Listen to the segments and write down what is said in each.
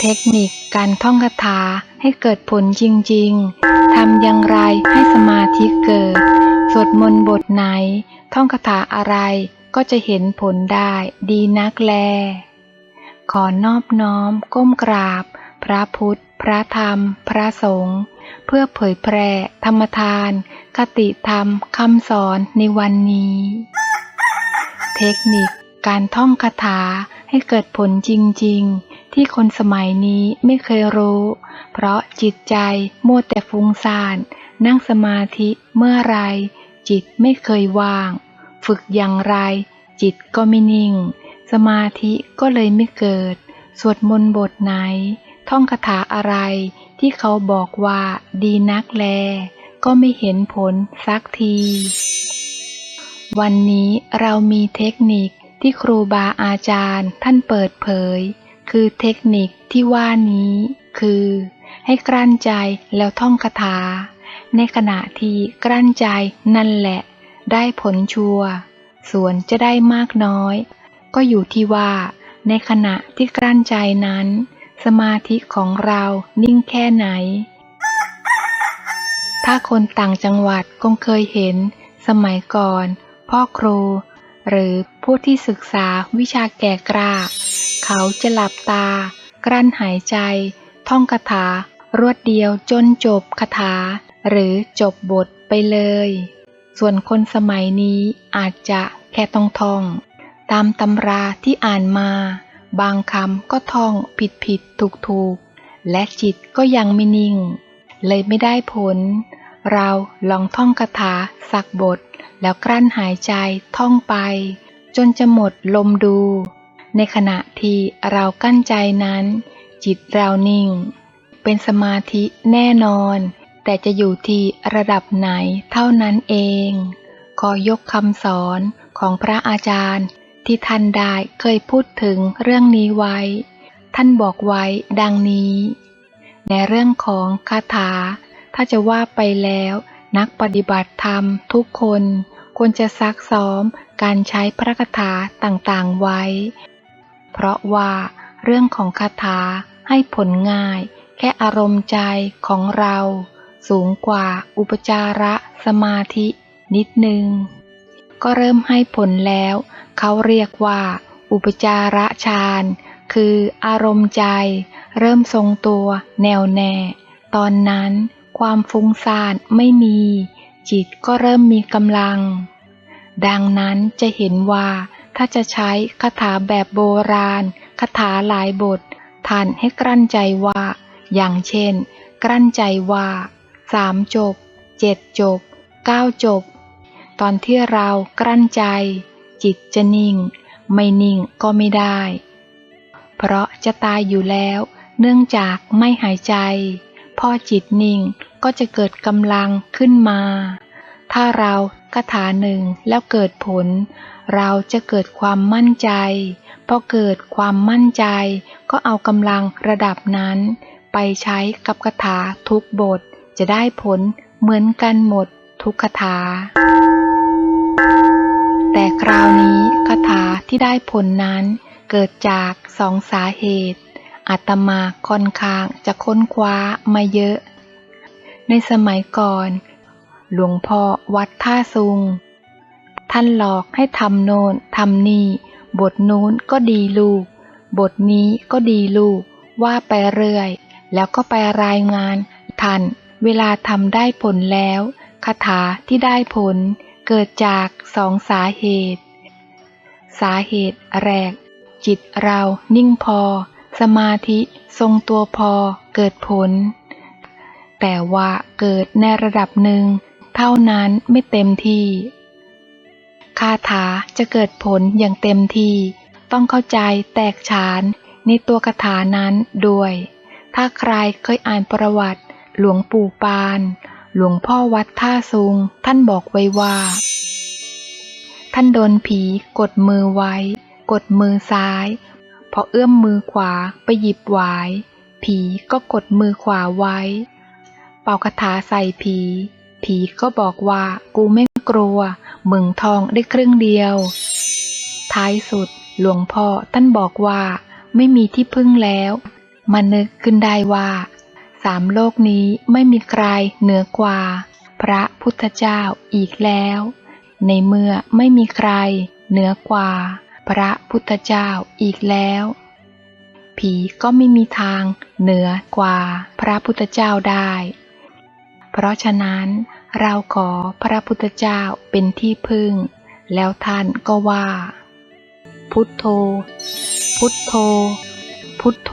เทคนิคการท่องคาถาให้เกิดผลจริง ๆ ทำอย่างไรให้สมาธิเกิด สวดมนต์บทไหน ท่องคาถาอะไรก็จะเห็นผลได้ดีนักแล ขอนอบน้อมก้มกราบ พระพุทธ พระธรรม พระสงฆ์เพื่อเผยแพร่ธรรมทาน คติธรรมคำสอนในวันนี้ เทคนิคการท่องคาถาให้เกิดผลจริง ๆ ที่คนสมัยนี้ไม่เคยรู้ เพราะจิตใจมัวแต่ฟุ้งซ่าน นั่งสมาธิเมื่อไร จิตไม่เคยว่าง ฝึกอย่างไร จิตก็ไม่นิ่ง สมาธิก็เลยไม่เกิด สวดมนต์บทไหน ท่องคาถาอะไรที่เขาบอกว่าดีนักแล ก็ไม่เห็นผลสักที วันนี้เรามีเทคนิคที่ครูบาอาจารย์ท่านเปิดเผย คือเทคนิคที่ว่านี้คือ ให้กลั้นใจแล้วท่องคาถา ในขณะที่กลั้นใจนั่นแหละ ได้ผลชัวร์ส่วนจะได้มากน้อย ก็อยู่ที่ว่า ในขณะที่กลั้นใจนั้น สมาธิของเรานิ่งแค่ไหน ถ้าคนต่างจังหวัดคงเคยเห็น สมัยก่อน พ่อครู หรือผู้ที่ศึกษาวิชาแก่กล้า เขาจะหลับตา กลั้นหายใจ ท่องคาถารวดเดียวจนจบคาถา หรือจบบทไปเลย ส่วนคนสมัยนี้อาจจะแค่ต้องท่อง ตามตำราที่อ่านมา บางคำก็ท่องผิดผิดถูกถูกและจิตก็ยังไม่นิ่ง เลยไม่ได้ผล เราลองท่องคาถาสักบท แล้วกลั้นหายใจท่องไป จนจะหมดลมดู ในขณะที่เรากั้นใจนั้น จิตเรานิ่ง เป็นสมาธิแน่นอน แต่จะอยู่ที่ระดับไหนเท่านั้นเอง ขอยกคำสอนของพระอาจารย์ ที่ท่านได้เคยพูดถึงเรื่องนี้ไว้ ท่านบอกไว้ดังนี้ ในเรื่องของคาถา ถ้าจะว่าไปแล้วนักปฏิบัติธรรมทุกคนควรจะซักซ้อมการใช้พระคาถาต่างๆไว้ เพราะว่าเรื่องของคาถาให้ผลง่าย แค่อารมณ์ใจของเรา สูงกว่าอุปจาระสมาธินิดนึง ก็เริ่มให้ผลแล้ว เขาเรียกว่า อุปจาระฌานคืออารมณ์ใจ เริ่มทรงตัวแน่วแน่ ตอนนั้นความฟุ้งซ่านไม่มี จิตก็เริ่มมีกำลัง ดังนั้นจะเห็นว่า ถ้าจะใช้คาถาแบบโบราณคาถาหลายบท ท่านให้กลั้นใจว่า อย่างเช่น กลั้นใจว่าสามจบเจ็ดจบเก้าจบ ตอนที่เรากลั้นใจ จิตจะนิ่ง ไม่นิ่งก็ไม่ได้ เพราะจะตายอยู่แล้ว เนื่องจากไม่หายใจ พอจิตนิ่งก็จะเกิดกำลังขึ้นมา ถ้าเราคาถาหนึ่งแล้วเกิดผล เราจะเกิดความมั่นใจพอเกิดความมั่นใจ ก็เอากำลังระดับนั้น ไปใช้กับคาถาทุกบท จะได้ผลเหมือนกันหมดทุกคาถา แต่คราวนี้คาถาที่ได้ผลนั้น เกิดจากสองสาเหตุอาตมาค่อนข้างจะค้นคว้ามาเยอะ ในสมัยก่อน หลวงพ่อวัดท่าซุง ท่านหลอกให้ทำโนนทำนี่ บทนู้นก็ดีลูก บทนี้ก็ดีลูก ว่าไปเรื่อย แล้วก็ไปรายงานท่านเวลาทำได้ผลแล้วคาถาที่ได้ผลเกิดจากสองสาเหตุ สาเหตุแรก จิตเรานิ่งพอ สมาธิทรงตัวพอเกิดผล แต่ว่าเกิดในระดับหนึ่ง เท่านั้นไม่เต็มที่ คาถาจะเกิดผลอย่างเต็มที่ ต้องเข้าใจแตกฉานในตัวคาถานั้นด้วย ถ้าใครเคยอ่านประวัติ หลวงปู่ปาน หลวงพ่อวัดท่าซุง ท่านบอกไว้ว่า ท่านโดนผีกดมือไว้ กดมือซ้าย พอเอื้อมมือขวาไปหยิบหวาย ผีก็กดมือขวาไว้ เป่าคาถาใส่ผี ผีก็บอกว่ากูไม่กลัว มึงทองได้ครึ่งเดียว ท้ายสุดหลวงพ่อท่านบอกว่า ไม่มีที่พึ่งแล้วมานึกขึ้นได้ว่า สามโลกนี้ไม่มีใครเหนือกว่า พระพุทธเจ้าอีกแล้ว ในเมื่อไม่มีใครเหนือกว่า พระพุทธเจ้าอีกแล้ว ผีก็ไม่มีทางเหนือกว่า พระพุทธเจ้าได้ เพราะฉะนั้นเราขอพระพุทธเจ้าเป็นที่พึ่ง แล้วท่านก็ว่า พุทโธ พุทโธ พุทโธ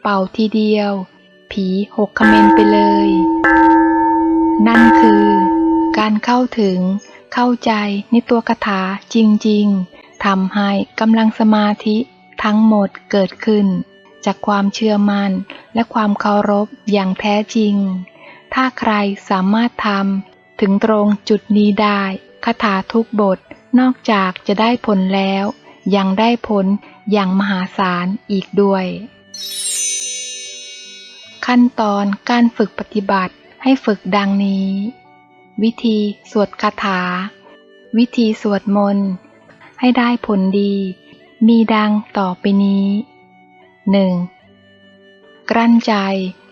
เป่าทีเดียว ผีหกคเมนไปเลย นั่นคือ การเข้าถึงเข้าใจในตัวคาถาจริง ๆทำให้กำลังสมาธิทั้งหมดเกิดขึ้น จากความเชื่อมั่นและความเคารพอย่างแท้จริง ถ้าใครสามารถทำถึงตรงจุดนี้ได้คาถาทุกบทนอกจากจะได้ผลแล้ว ยังได้ผลอย่างมหาศาลอีกด้วย ขั้นตอนการฝึกปฏิบัติให้ฝึกดังนี้ วิธีสวดคาถา วิธีสวดมนต์ ให้ได้ผลดี มีดังต่อไปนี้ 1. กลั้นใจ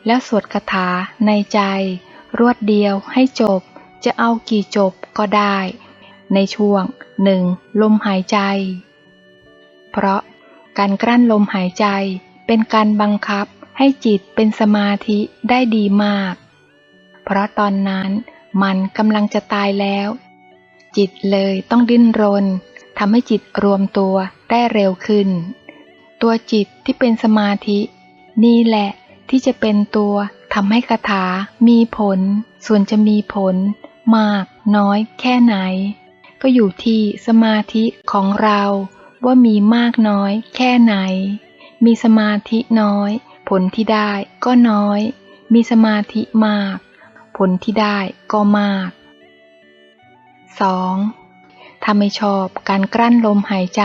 แล้วสวดคาถาในใจ รวดเดียวให้จบจะเอากี่จบก็ได้ ในช่วงหนึ่งลมหายใจ เพราะการกลั้นลมหายใจเป็นการบังคับให้จิตเป็นสมาธิได้ดีมาก เพราะตอนนั้นมันกำลังจะตายแล้ว จิตเลยต้องดิ้นรนทำให้จิตรวมตัวได้เร็วขึ้น ตัวจิตที่เป็นสมาธิ นี่แหละที่จะเป็นตัวทำให้คาถามีผล ส่วนจะมีผล มาก น้อยแค่ไหน ก็อยู่ที่สมาธิของเราว่ามีมากน้อยแค่ไหน มีสมาธิน้อย ผลที่ได้ก็น้อย มีสมาธิมาก ผลที่ได้ก็มาก 2. ถ้าไม่ชอบการกลั้นลมหายใจ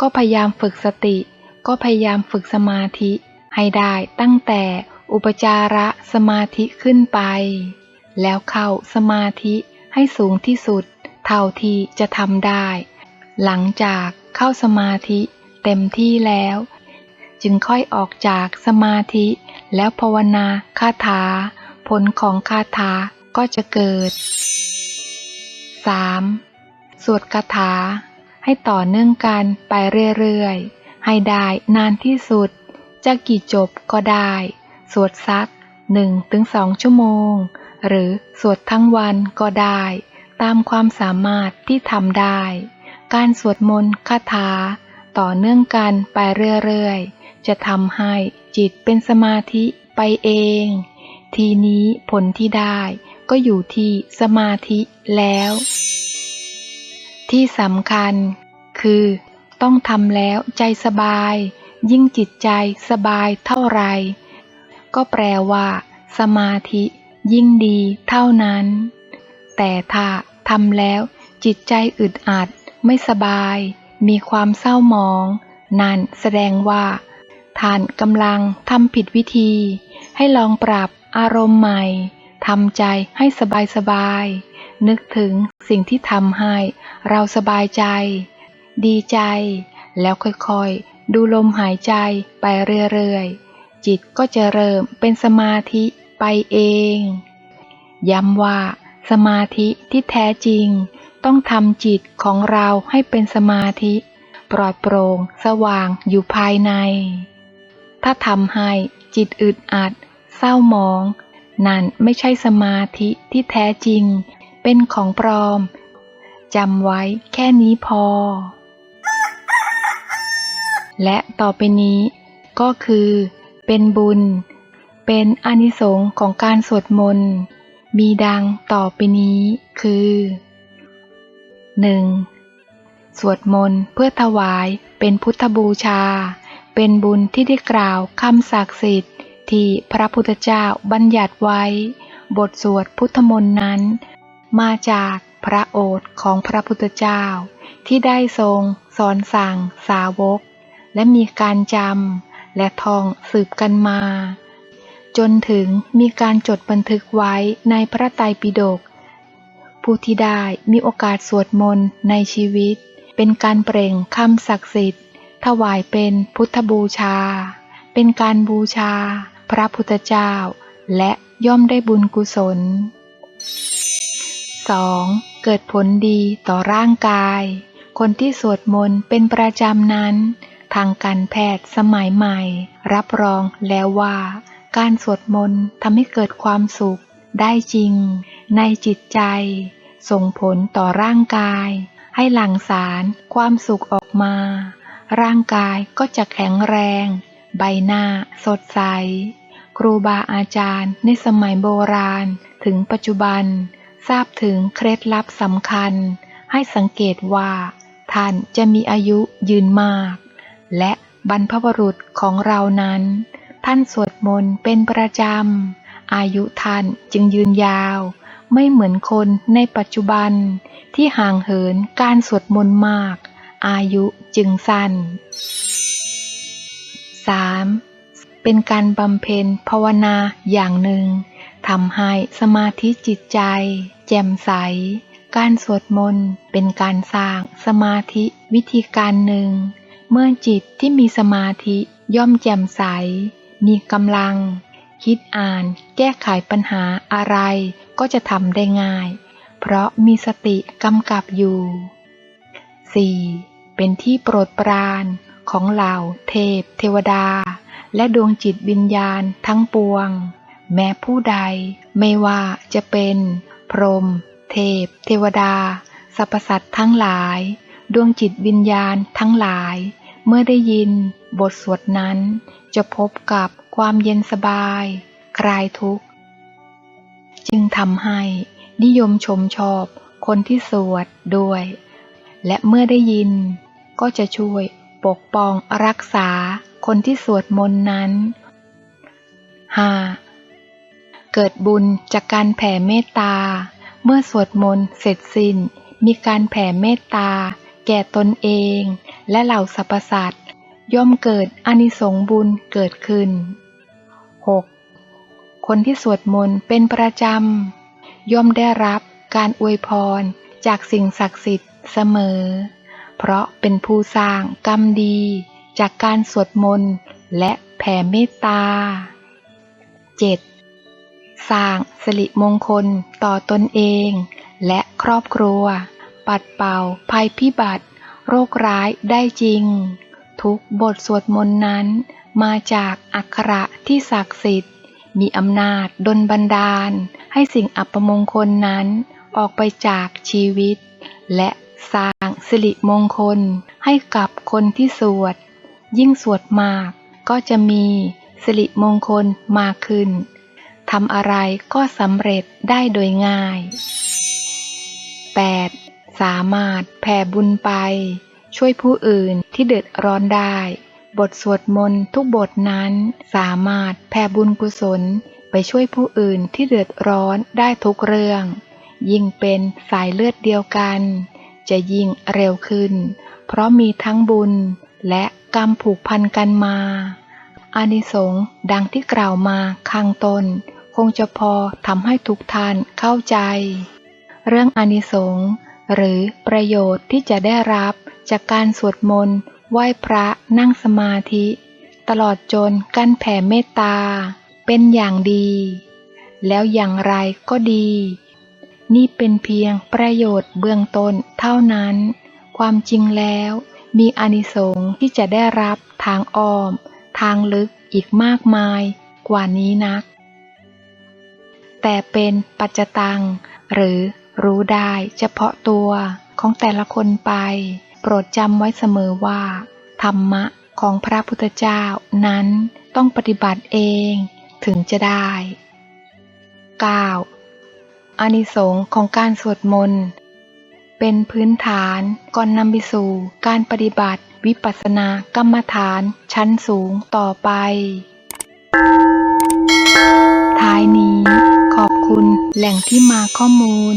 ก็พยายามฝึกสติ ก็พยายามฝึกสมาธิให้ได้ตั้งแต่อุปจาระสมาธิขึ้นไป แล้วเข้าสมาธิให้สูงที่สุด เท่าที่จะทำได้ หลังจากเข้าสมาธิเต็มที่แล้ว จึงค่อยออกจากสมาธิแล้วภาวนาคาถา ผลของคาถาก็จะเกิด 3. สวดคาถาให้ต่อเนื่องกันไปเรื่อยๆ ให้ได้นานที่สุด จะกี่จบก็ได้ สวดสักหนึ่งถึงสองชั่วโมง หรือสวดทั้งวันก็ได้ ตามความสามารถที่ทำได้ การสวดมนต์คาถา ต่อเนื่องกันไปเรื่อยๆ จะทำให้จิตเป็นสมาธิไปเอง ทีนี้ผลที่ได้ก็อยู่ที่สมาธิแล้ว ที่สำคัญคือ ต้องทำแล้วใจสบาย ยิ่งจิตใจสบายเท่าไร ก็แปลว่า สมาธิ ยิ่งดีเท่านั้น แต่ถ้าทำแล้ว จิตใจอึดอัด ไม่สบาย มีความเศร้าหมอง นั่นแสดงว่าท่านกำลังทำผิดวิธี ให้ลองปรับอารมณ์ใหม่ทำใจให้สบายสบาย นึกถึงสิ่งที่ทำให้เราสบายใจ ดีใจ แล้วค่อยๆ ดูลมหายใจไปเรื่อยๆ จิตก็จะเริ่มเป็นสมาธิไปเอง ย้ำว่า สมาธิที่แท้จริง ต้องทำจิตของเราให้เป็นสมาธิ ปลอดโปร่งสว่างอยู่ภายใน ถ้าทำให้จิตอึดอัด เศร้าหมอง นั่นไม่ใช่สมาธิที่แท้จริง เป็นของปลอมจำไว้แค่นี้พอ และต่อไปนี้ก็คือ เป็นบุญ เป็นอนิสงส์ของการสวดมนต์ มีดังต่อไปนี้คือ 1. สวดมนต์เพื่อถวายเป็นพุทธบูชา เป็นบุญที่ได้กล่าวคำศักดิ์สิทธิ์ ที่พระพุทธเจ้าบัญญัติไว้ บทสวดพุทธมนต์นั้น มาจากพระโอษของพระพุทธเจ้า ที่ได้ทรงสอนสั่งสาวก และมีการจำและท่องสืบกันมา จนถึงมีการจดบันทึกไว้ในพระไตรปิฎกผู้ที่ได้มีโอกาสสวดมนต์ในชีวิต เป็นการเปล่งคำศักดิ์สิทธิ์ ถวายเป็นพุทธบูชา เป็นการบูชา พระพุทธเจ้า และย่อมได้บุญกุศล 2. เกิดผลดีต่อร่างกาย คนที่สวดมนต์เป็นประจำนั้น ทางการแพทย์สมัยใหม่ รับรองแล้วว่า การสวดมนต์ทำให้เกิดความสุข ได้จริง ในจิตใจ ส่งผลต่อร่างกาย ให้หลั่งสารความสุขออกมา ร่างกายก็จะแข็งแรง ใบหน้าสดใส ครูบาอาจารย์ในสมัยโบราณถึงปัจจุบัน ทราบถึงเคล็ดลับสำคัญ ให้สังเกตว่า ท่านจะมีอายุยืนมาก และบรรพบุรุษของเรานั้น ท่านสวดมนต์เป็นประจำ อายุท่านจึงยืนยาว ไม่เหมือนคนในปัจจุบันที่ห่างเหินการสวดมนต์มาก อายุจึงสั้น 3. เป็นการบำเพ็ญภาวนาอย่างหนึ่งทำให้สมาธิจิตใจ แจ่มใส การสวดมนต์เป็นการสร้างสมาธิวิธีการหนึ่ง เมื่อจิตที่มีสมาธิย่อมแจ่มใส มีกำลัง คิดอ่าน แก้ไขปัญหาอะไรก็จะทำได้ง่าย เพราะมีสติกำกับอยู่ 4. เป็นที่โปรดปรานของเหล่าเทพ เทวดา และดวงจิตวิญญาณทั้งปวง แม้ผู้ใดไม่ว่าจะเป็น พรหมเทพ เทวดาสรรพสัตว์ทั้งหลาย ดวงจิตวิญญาณทั้งหลาย เมื่อได้ยิน บทสวดนั้น จะพบกับความเย็นสบาย คลายทุกข์ จึงทำให้นิยมชมชอบคนที่สวดด้วย และเมื่อได้ยิน ก็จะช่วยปกป้องรักษาคนที่สวดมนต์นั้น 5. เกิดบุญจากการแผ่เมตตา เมื่อสวดมนต์เสร็จสิ้น มีการแผ่เมตตา แก่ตนเอง และเหล่าสรรพสัตว์ย่อมเกิดอนิสงส์บุญเกิดขึ้น 6. คนที่สวดมนต์เป็นประจำ ย่อมได้รับการอวยพรจากสิ่งศักดิ์สิทธิ์เสมอ เพราะเป็นผู้สร้างกรรมดี จากการสวดมนต์และแผ่เมตตา 7. สร้างสิริมงคลต่อตนเอง และครอบครัว ปัดเป่า ภัยพิบัติ โรคร้ายได้จริง ทุกบทสวดมนต์นั้น มาจากอักขระที่ศักดิ์สิทธิ์ มีอำนาจดลบันดาล ให้สิ่งอัปมงคลนั้นออกไปจากชีวิต และสร้างสิริมงคลให้กับคนที่สวด ยิ่งสวดมากก็จะมีสิริมงคลมากขึ้นทำอะไรก็สำเร็จได้โดยง่าย 8. สามารถแผ่บุญไป ช่วยผู้อื่นที่เดือดร้อนได้ บทสวดมนต์ทุกบทนั้นสามารถแผ่บุญกุศลไปช่วยผู้อื่นที่เดือดร้อนได้ทุกเรื่อง ยิ่งเป็นสายเลือดเดียวกัน จะยิ่งเร็วขึ้น เพราะมีทั้งบุญและกรรมผูกพันกันมาอานิสงส์ดังที่กล่าวมาข้างต้น คงจะพอทำให้ทุกท่านเข้าใจ เรื่องอานิสงส์ หรือประโยชน์ที่จะได้รับจากการสวดมนต์ไหว้พระนั่งสมาธิ ตลอดจนการแผ่เมตตา เป็นอย่างดี แล้วอย่างไรก็ดี นี่เป็นเพียงประโยชน์เบื้องต้นเท่านั้น ความจริงแล้วมีอานิสงส์ที่จะได้รับทางอ้อม ทางลึกอีกมากมายกว่านี้นัก แต่เป็นปัจจตัง หรือ รู้ได้เฉพาะตัวของแต่ละคนไป โปรดจำไว้เสมอว่า ธรรมะของพระพุทธเจ้านั้นต้องปฏิบัติเองถึงจะได้ 9. อานิสงส์ของการสวดมนต์เป็นพื้นฐานก่อนนำไปสู่การปฏิบัติวิปัสสนากรรมฐานชั้นสูงต่อไป ท้ายนี้ขอบคุณแหล่งที่มาข้อมูล